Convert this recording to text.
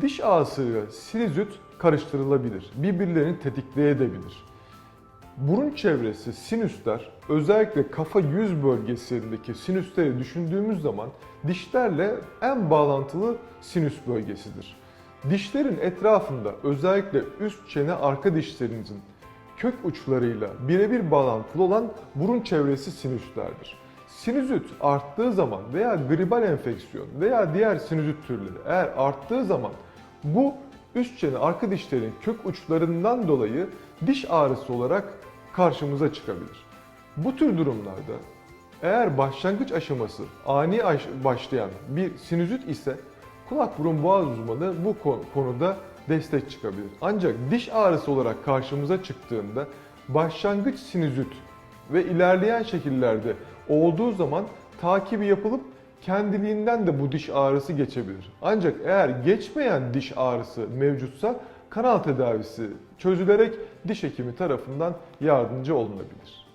Diş ağrısıyla sinüzit karıştırılabilir. Birbirlerini tetikleyebilir. Burun çevresi sinüsler özellikle kafa yüz bölgesindeki sinüsleri düşündüğümüz zaman dişlerle en bağlantılı sinüs bölgesidir. Dişlerin etrafında özellikle üst çene arka dişlerinizin kök uçlarıyla birebir bağlantılı olan burun çevresi sinüslerdir. Sinüzit arttığı zaman veya gribal enfeksiyon veya diğer sinüzit türleri eğer arttığı zaman bu üst çene arka dişlerin kök uçlarından dolayı diş ağrısı olarak karşımıza çıkabilir. Bu tür durumlarda eğer başlangıç aşaması ani aş- başlayan bir sinüzit ise kulak burun boğaz uzmanı bu konu- konuda destek çıkabilir. Ancak diş ağrısı olarak karşımıza çıktığında başlangıç sinüzit ve ilerleyen şekillerde olduğu zaman takibi yapılıp kendiliğinden de bu diş ağrısı geçebilir. Ancak eğer geçmeyen diş ağrısı mevcutsa kanal tedavisi çözülerek diş hekimi tarafından yardımcı olunabilir.